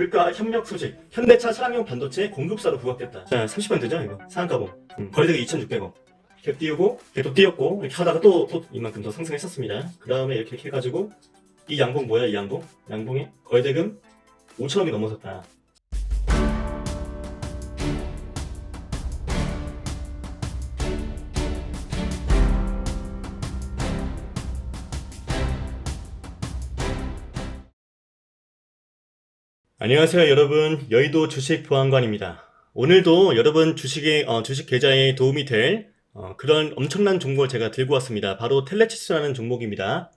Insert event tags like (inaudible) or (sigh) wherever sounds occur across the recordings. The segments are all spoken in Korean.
물가 협력 소식. 현대차 차량용 반도체 공급사로 부각됐다. 자 30번 되죠 이거? 상한가봉 음, 거래대가 2,600원. 이렇게 띄우고 이렇게 또 띄웠고 이렇게 하다가 또, 또 이만큼 더 상승했었습니다. 그 다음에 이렇게, 이렇게 해가지고 이 양봉 뭐야 이 양봉? 양봉에 거래대금 5천원이 넘어섰다 안녕하세요 여러분. 여의도 주식 보안관입니다. 오늘도 여러분 주식의 어, 주식 계좌에 도움이 될 어, 그런 엄청난 종목을 제가 들고 왔습니다. 바로 텔레치스라는 종목입니다.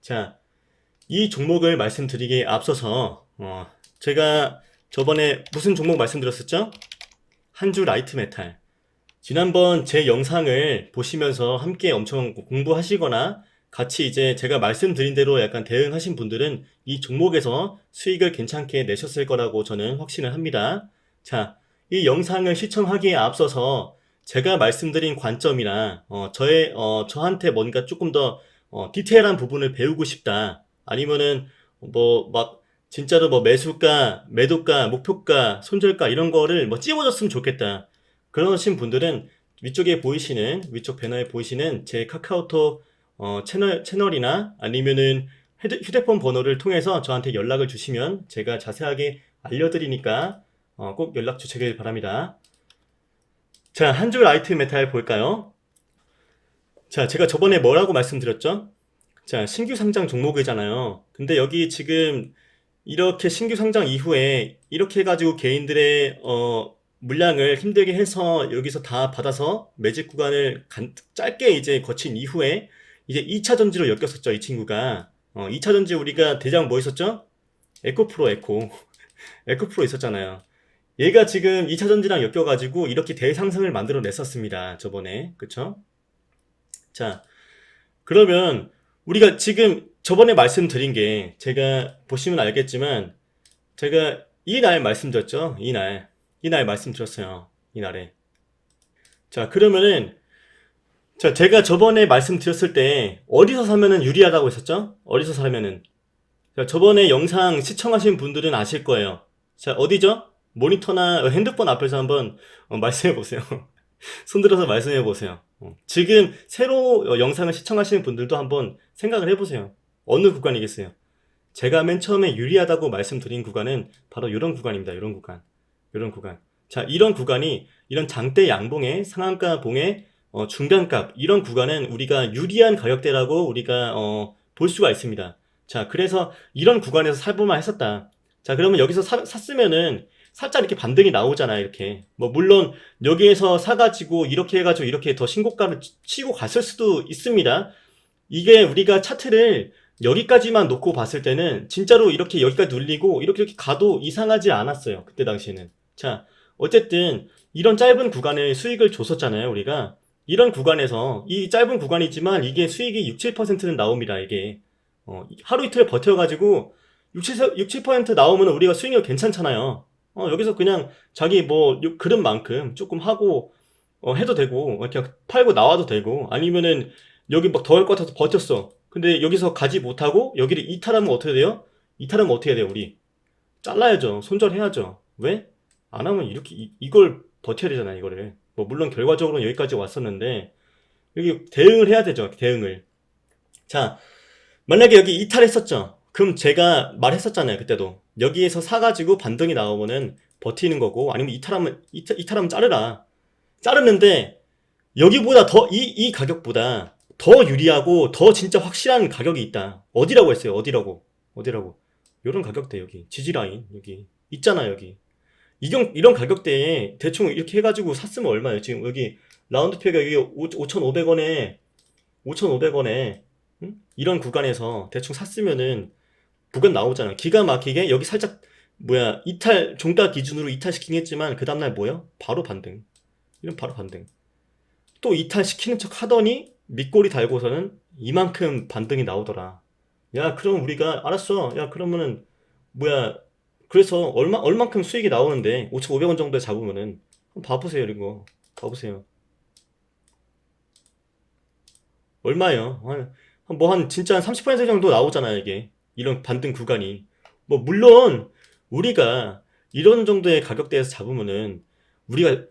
자이 종목을 말씀드리기에 앞서서 어, 제가 저번에 무슨 종목 말씀드렸었죠? 한주 라이트 메탈. 지난번 제 영상을 보시면서 함께 엄청 공부하시거나 같이 이제 제가 말씀드린 대로 약간 대응하신 분들은 이 종목에서 수익을 괜찮게 내셨을 거라고 저는 확신을 합니다. 자, 이 영상을 시청하기에 앞서서 제가 말씀드린 관점이나 어, 저의 어, 저한테 뭔가 조금 더 어, 디테일한 부분을 배우고 싶다. 아니면은 뭐 막 진짜로 뭐 매수가, 매도가, 목표가, 손절가 이런 거를 뭐 찝어줬으면 좋겠다. 그러신 분들은 위쪽에 보이시는 위쪽 배너에 보이시는 제 카카오톡 어, 채널 채널이나 아니면은 휴대- 휴대폰 번호를 통해서 저한테 연락을 주시면 제가 자세하게 알려드리니까 어, 꼭 연락 주시길 바랍니다. 자, 한줄 라이트 메탈 볼까요? 자, 제가 저번에 뭐라고 말씀드렸죠? 자, 신규 상장 종목이잖아요. 근데 여기 지금 이렇게 신규 상장 이후에 이렇게 해가지고 개인들의 어, 물량을 힘들게 해서 여기서 다 받아서 매집 구간을 간- 짧게 이제 거친 이후에 이제 2차 전지로 엮였었죠, 이 친구가. 어, 2차 전지 우리가 대장 뭐 있었죠? 에코프로 에코. 에코프로 (laughs) 있었잖아요. 얘가 지금 2차 전지랑 엮여가지고 이렇게 대상승을 만들어 냈었습니다. 저번에. 그쵸? 자, 그러면 우리가 지금 저번에 말씀드린 게 제가 보시면 알겠지만 제가 이날 말씀드렸죠? 이 날. 이날 말씀드렸어요. 이 날에. 자, 그러면은 자, 제가 저번에 말씀드렸을 때 어디서 사면은 유리하다고 했었죠? 어디서 사면은 자, 저번에 영상 시청하신 분들은 아실 거예요. 자, 어디죠? 모니터나 핸드폰 앞에서 한번 어, 말씀해 보세요. (laughs) 손 들어서 말씀해 보세요. 어, 지금 새로 어, 영상을 시청하시는 분들도 한번 생각을 해 보세요. 어느 구간이겠어요? 제가 맨 처음에 유리하다고 말씀드린 구간은 바로 이런 구간입니다. 이런 구간. 이런 구간. 자, 이런 구간이 이런 장대 양봉의 상한가 봉의 어, 중간값 이런 구간은 우리가 유리한 가격대라고 우리가 어, 볼 수가 있습니다. 자, 그래서 이런 구간에서 살볼만 했었다. 자, 그러면 여기서 사- 샀으면은 살짝 이렇게 반등이 나오잖아요, 이렇게. 뭐, 물론, 여기에서 사가지고, 이렇게 해가지고, 이렇게 더 신고가를 치- 치고 갔을 수도 있습니다. 이게 우리가 차트를 여기까지만 놓고 봤을 때는, 진짜로 이렇게 여기까지 눌리고, 이렇게 이렇게 가도 이상하지 않았어요, 그때 당시에는. 자, 어쨌든, 이런 짧은 구간에 수익을 줬었잖아요, 우리가. 이런 구간에서 이 짧은 구간이지만 이게 수익이 6, 7%는 나옵니다. 이게 어, 하루 이틀 버텨가지고 6, 7, 6, 7% 나오면 우리가 수익률 괜찮잖아요. 어, 여기서 그냥 자기 뭐 요- 그런 만큼 조금 하고 어, 해도 되고 이렇게 팔고 나와도 되고 아니면은 여기 막더할것 같아서 버텼어. 근데 여기서 가지 못하고 여기를 이탈하면 어떻게 돼요? 이탈하면 어떻게 돼요? 우리 잘라야죠. 손절해야죠. 왜? 안 하면 이렇게 이, 이걸 버텨야 되잖아요. 이거를. 뭐 물론 결과적으로는 여기까지 왔었는데 여기 대응을 해야 되죠. 대응을. 자, 만약에 여기 이탈했었죠. 그럼 제가 말했었잖아요. 그때도 여기에서 사가지고 반등이 나오면은 버티는 거고 아니면 이탈하면 이탈, 이탈하면 자르라. 자르는데 여기보다 더 이 이 가격보다 더 유리하고 더 진짜 확실한 가격이 있다. 어디라고 했어요? 어디라고? 어디라고? 이런 가격대 여기 지지 라인 여기 있잖아 여기. 이경, 이런 가격대에 대충 이렇게 해가지고 샀으면 얼마예요? 지금 여기 라운드 표가 여기 5,500원에 5,500원에 이런 구간에서 대충 샀으면은 구간 나오잖아. 기가 막히게 여기 살짝 뭐야 이탈 종가 기준으로 이탈시키긴 했지만 그 다음날 뭐야? 바로 반등. 이런 바로 반등. 또 이탈시키는 척 하더니 밑꼬리 달고서는 이만큼 반등이 나오더라. 야 그럼 우리가 알았어. 야 그러면은 뭐야 그래서 얼마 얼만큼 수익이 나오는데 5,500원 정도에 잡으면은 봐보세요 이거. 봐보세요. 얼마예요? 한 뭐 한 진짜 한 30% 정도 나오잖아요 이게. 이런 반등 구간이. 뭐 물론 우리가 이런 정도의 가격대에서 잡으면은 우리가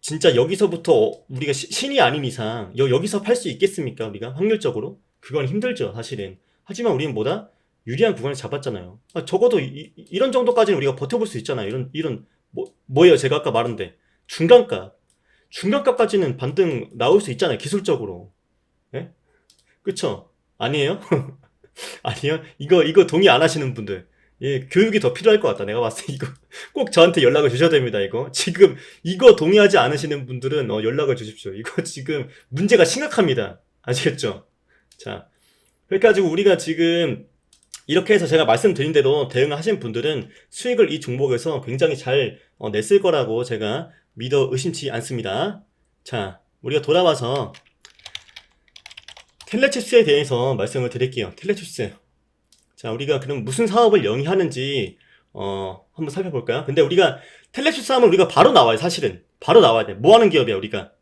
진짜 여기서부터 어- 우리가 시- 신이 아닌 이상 여, 여기서 팔 수 있겠습니까? 우리가? 확률적으로? 그건 힘들죠 사실은. 하지만 우리는 뭐다 유리한 구간을 잡았잖아요. 아, 적어도 이, 런 정도까지는 우리가 버텨볼 수 있잖아요 이런 이런 뭐 뭐예요? 제가 아까 말한데. 중간값. 중간값까지는 반등 나올 수 있잖아요 기술적으로. 예? 그쵸? 아니에요? (laughs) 아니요? 이거 이거 동의 안 하시는 분들. 예 교육이 더 필요할 것 같다. 내가 봤을 때 이거 (laughs) 꼭 저한테 연락을 주셔야 됩니다 이거. 지금 이거 동의하지 않으시는 분들은 어, 연락을 주십시오. 이거 지금 문제가 심각합니다. 아시겠죠? 자, 그래가지고 우리가 지금 이렇게 해서 제가 말씀드린 대로 대응하신 분들은 수익을 이 종목에서 굉장히 잘 어, 냈을 거라고 제가 믿어 의심치 않습니다. 자, 우리가 돌아와서 텔레칩스에 대해서 말씀을 드릴게요. 텔레칩스. 자, 우리가 그럼 무슨 사업을 영위하는지 어, 한번 살펴볼까요? 근데 우리가 텔레칩스 하면 우리가 바로 나와요, 사실은. 바로 나와야 돼. 뭐 하는 기업이야, 우리가?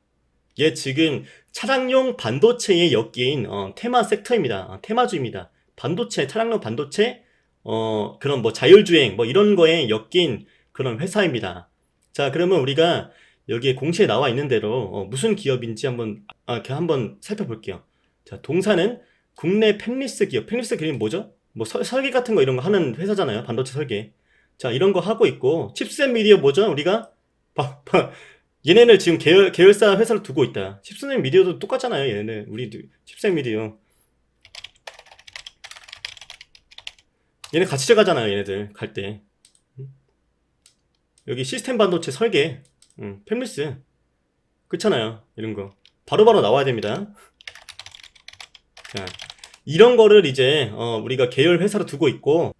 얘 지금 차량용 반도체에 엮인 어, 테마 섹터입니다. 어, 테마주입니다. 반도체, 차량용 반도체, 어, 그런 뭐 자율주행, 뭐 이런 거에 엮인 그런 회사입니다. 자, 그러면 우리가 여기에 공시에 나와 있는 대로 어, 무슨 기업인지 한번, 아, 한번 살펴볼게요. 자, 동사는 국내 펜리스 기업. 펜리스 기업이 뭐죠? 뭐 설, 설계 같은 거 이런 거 하는 회사잖아요. 반도체 설계. 자, 이런 거 하고 있고, 칩셋 미디어 뭐죠? 우리가? 봐, 봐. 얘네를 지금 계열, 계열사 회사를 두고 있다. 칩셋 미디어도 똑같잖아요, 얘네는. 우리 칩셋 미디어. 얘네 같이 들어가잖아요, 얘네들. 갈 때. 음? 여기 시스템 반도체 설계. 음, 팹리스. 그렇잖아요, 이런 거. 바로 바로 나와야 됩니다. 자, 이런 거를 이제, 어, 우리가 계열 회사로 두고 있고,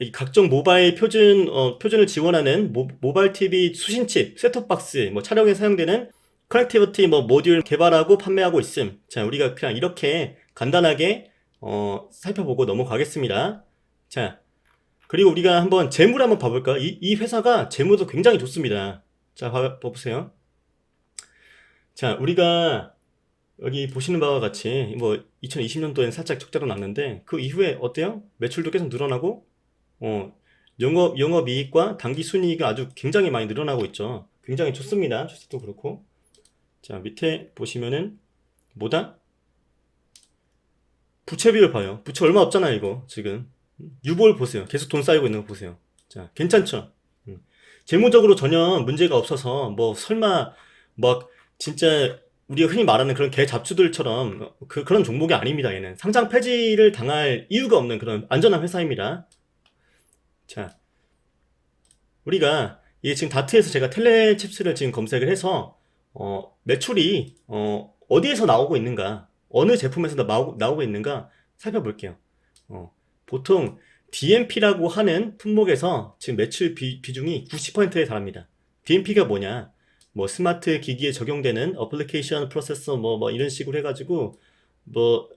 이 각종 모바일 표준 어, 표준을 지원하는 모, 모바일 TV 수신칩, 셋톱박스, 뭐 촬영에 사용되는 커넥티비티 뭐 모듈 개발하고 판매하고 있음. 자, 우리가 그냥 이렇게 간단하게 어, 살펴보고 넘어가겠습니다. 자, 그리고 우리가 한번 재물 한번 봐볼까요? 이, 이 회사가 재무도 굉장히 좋습니다. 자, 봐, 봐보세요. 자, 우리가 여기 보시는 바와 같이 뭐 2020년도엔 살짝 적자로 났는데 그 이후에 어때요? 매출도 계속 늘어나고 어, 영업, 영업 이익과 당기순이익이 아주 굉장히 많이 늘어나고 있죠. 굉장히 좋습니다. 주식도 그렇고. 자, 밑에 보시면은, 뭐다? 부채 비율 봐요. 부채 얼마 없잖아요, 이거, 지금. 유보를 보세요. 계속 돈 쌓이고 있는 거 보세요. 자, 괜찮죠? 음. 재무적으로 전혀 문제가 없어서, 뭐, 설마, 막, 진짜, 우리가 흔히 말하는 그런 개 잡주들처럼, 그, 그런 종목이 아닙니다, 얘는. 상장 폐지를 당할 이유가 없는 그런 안전한 회사입니다. 자, 우리가 이게 지금 다트에서 제가 텔레칩스를 지금 검색을 해서 어, 매출이 어, 어디에서 나오고 있는가, 어느 제품에서 나오고, 나오고 있는가 살펴볼게요. 어, 보통 DMP라고 하는 품목에서 지금 매출 비, 비중이 90%에 달합니다. DMP가 뭐냐? 뭐 스마트 기기에 적용되는 어플리케이션 프로세서 뭐, 뭐 이런 식으로 해가지고 뭐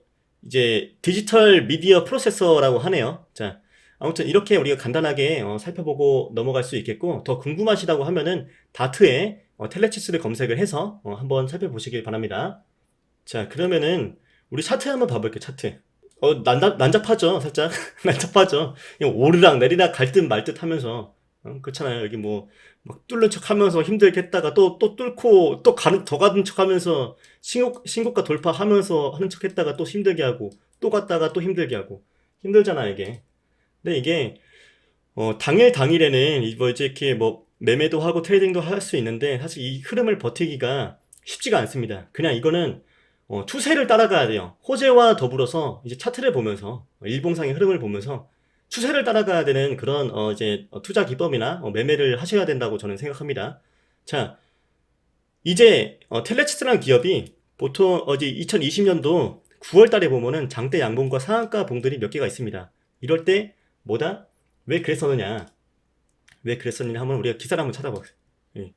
이제 디지털 미디어 프로세서라고 하네요. 자, 아무튼 이렇게 우리가 간단하게 어, 살펴보고 넘어갈 수 있겠고 더 궁금하시다고 하면은 다트에 어, 텔레치스를 검색을 해서 어, 한번 살펴보시길 바랍니다. 자 그러면은 우리 차트 한번 봐볼게요 차트. 어 난잡, 난잡하죠 살짝 (laughs) 난잡하죠. 오르락 내리락 갈 듯 말 듯 하면서 어, 그렇잖아요 여기 뭐 막 뚫는 척 하면서 힘들게 했다가 또 또 뚫고 또 가는 더 가는 척 하면서 신고, 신고가 돌파하면서 하는 척 했다가 또 힘들게 하고 또 갔다가 또 힘들게 하고 힘들잖아 이게. 근데 이게 어, 당일 당일에는 이- 뭐 이제 이렇게 뭐 매매도 하고 트레이딩도 할 수 있는데 사실 이 흐름을 버티기가 쉽지가 않습니다. 그냥 이거는 어, 추세를 따라가야 돼요. 호재와 더불어서 이제 차트를 보면서 어, 일봉상의 흐름을 보면서 추세를 따라가야 되는 그런 어, 이제 어, 투자 기법이나 어, 매매를 하셔야 된다고 저는 생각합니다. 자, 이제 어, 텔레치스라는 기업이 보통 어제 2020년도 9월 달에 보면은 장대 양봉과 상한가 봉들이 몇 개가 있습니다. 이럴 때 뭐다? 왜 그랬었느냐? 왜 그랬었느냐 하면 우리가 기사를 한번 찾아보세요. 예.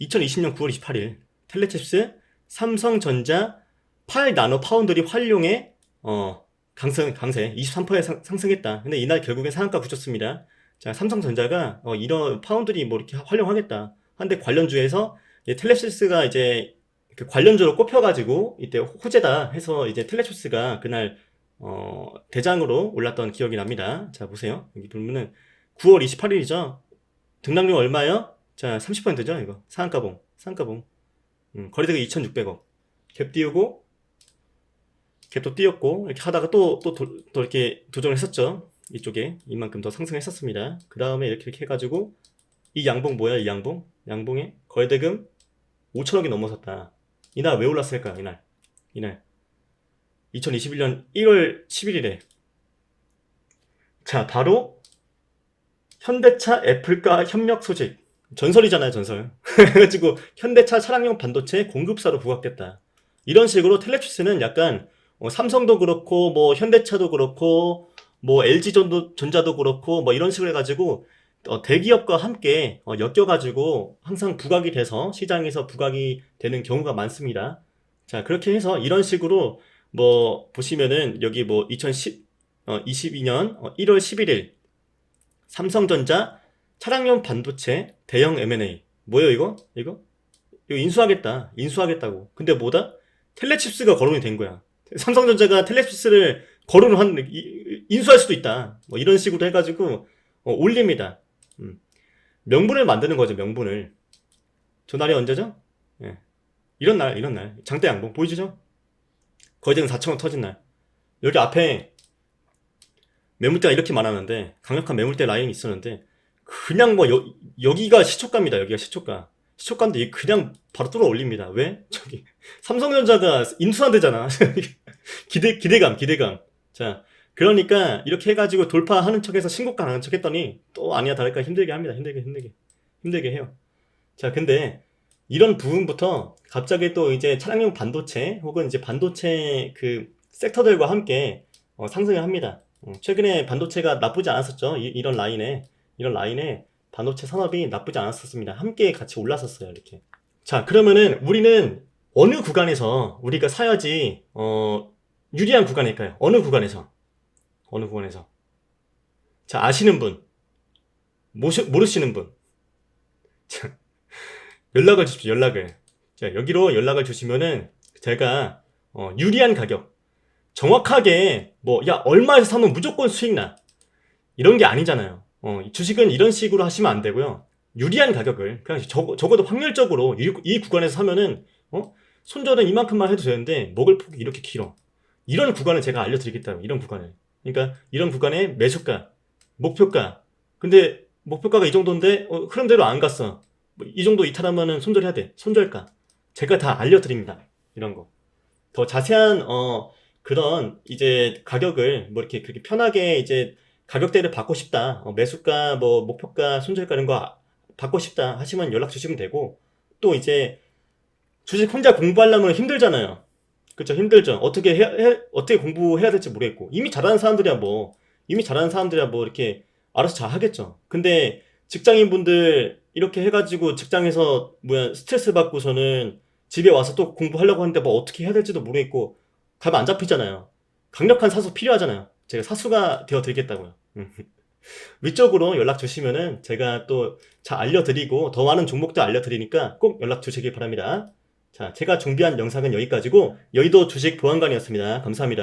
2020년 9월 28일 텔레칩스 삼성전자 8 나노 파운드리 활용에 어, 강성 강세 23% 상, 상승했다. 근데 이날 결국엔 상한가 붙였습니다. 자, 삼성전자가 어, 이런 파운드리 뭐 이렇게 활용하겠다. 한데 관련주에서 이제 텔레칩스가 이제 그 관련주로 꼽혀가지고 이때 호재다 해서 이제 텔레칩스가 그날 어, 대장으로 올랐던 기억이 납니다. 자, 보세요. 여기 보면은 9월 28일이죠. 등락률 얼마예요? 자, 30%죠, 이거. 상한가봉. 상한가봉. 음, 거래대가 2,600억. 갭 띄우고, 갭도 띄웠고, 이렇게 하다가 또, 또, 도- 또 이렇게 조정을 했었죠. 이쪽에. 이만큼 더 상승했었습니다. 그 다음에 이렇게, 이렇게 해가지고, 이 양봉 뭐야, 이 양봉? 양봉에 거래대금 5천억이 넘어섰다. 이날 왜 올랐을까요, 이날? 이날. 2021년 1월 11일에. 자, 바로 현대차 애플과 협력 소식. 전설이잖아요, 전설. 그래가지고 현대차 차량용 반도체 공급사로 부각됐다. 이런 식으로 텔레피스는 약간 어, 삼성도 그렇고 뭐 현대차도 그렇고 뭐 LG전자도 그렇고 뭐 이런 식으로 해가지고 어, 대기업과 함께 어, 엮여가지고 항상 부각이 돼서 시장에서 부각이 되는 경우가 많습니다. 자 그렇게 해서 이런 식으로 뭐 보시면은 여기 뭐 2010, 어, 22년 1월 11일 삼성전자 차량용 반도체 대형 M&A 뭐예요 이거? 이거? 이거 인수하겠다 인수하겠다고 근데 뭐다? 텔레칩스가 거론이 된 거야 삼성전자가 텔레칩스를 거론을 한 이- 인수할 수도 있다 뭐 이런 식으로 해가지고 어, 올립니다 음. 명분을 만드는 거죠 명분을 저 날이 언제죠? 예. 이런 날 이런 날 장대 양봉 보이시죠? 거래대금 4천원 터진 날 여기 앞에 매물대가 이렇게 많았는데 강력한 매물대 라인이 있었는데 그냥 뭐 여, 여기가 시초가입니다. 여기가 시초가. 시초가인데 이 그냥 바로 뚫어 올립니다. 왜? (laughs) 저기 삼성전자가 인수한대잖아. (laughs) 기대 기대감 기대감. 자 그러니까 이렇게 해가지고 돌파하는 척해서 신고가 하는 척 했더니 또 아니야 다를까 힘들게 합니다. 힘들게 힘들게. 힘들게 해요. 자 근데 이런 부분부터 갑자기 또 이제 차량용 반도체 혹은 이제 반도체 그 섹터들과 함께 어, 상승을 합니다. 어, 최근에 반도체가 나쁘지 않았었죠. 이, 런 라인에 이런 라인에 반도체 산업이 나쁘지 않았었습니다. 함께 같이 올랐었어요 이렇게. 자 그러면은 우리는 어느 구간에서 우리가 사야지 어, 유리한 구간일까요? 어느 구간에서? 어느 구간에서? 자 아시는 분 모시, 모르시는 분. 자, (laughs) 연락을 주십시오 연락을. 자 여기로 연락을 주시면은 제가 어, 유리한 가격. 정확하게 뭐 야 얼마에서 사면 무조건 수익 나. 이런 게 아니잖아요 어, 이 주식은 이런 식으로 하시면 안 되고요. 유리한 가격을 그냥 적, 적어도 확률적으로 이, 이 구간에서 사면은 어? 손절은 이만큼만 해도 되는데 먹을 폭이 이렇게 길어. 이런 구간을 제가 알려드리겠다고 이런 구간을. 그러니까 이런 구간의 매수가 목표가. 근데 목표가가 이 정도인데 어, 흐름대로 안 갔어. 뭐 이 정도 이탈하면은 손절해야 돼. 손절가. 제가 다 알려드립니다. 이런 거. 더 자세한 어 그런 이제 가격을 뭐 이렇게 그렇게 편하게 이제 가격대를 받고 싶다. 어, 매수가 뭐 목표가 손절가 이런 거 아- 받고 싶다 하시면 연락 주시면 되고 또 이제 주식 혼자 공부하려면 힘들잖아요. 그쵸? 힘들죠. 어떻게 해, 해- 어떻게 공부해야 될지 모르겠고. 이미 잘하는 사람들이야 뭐. 이미 잘하는 사람들이야 뭐 이렇게 알아서 잘 하겠죠. 근데 직장인 분들 이렇게 해가지고 직장에서 뭐야 스트레스 받고서는 집에 와서 또 공부하려고 하는데 뭐 어떻게 해야 될지도 모르겠고 가면 안 잡히잖아요. 강력한 사수 필요하잖아요. 제가 사수가 되어 드리겠다고요. 음. (laughs) 위쪽으로 연락 주시면은 제가 또 잘 알려드리고 더 많은 종목도 알려드리니까 꼭 연락 주시기 바랍니다. 자 제가 준비한 영상은 여기까지고 여의도 주식 보안관이었습니다. 감사합니다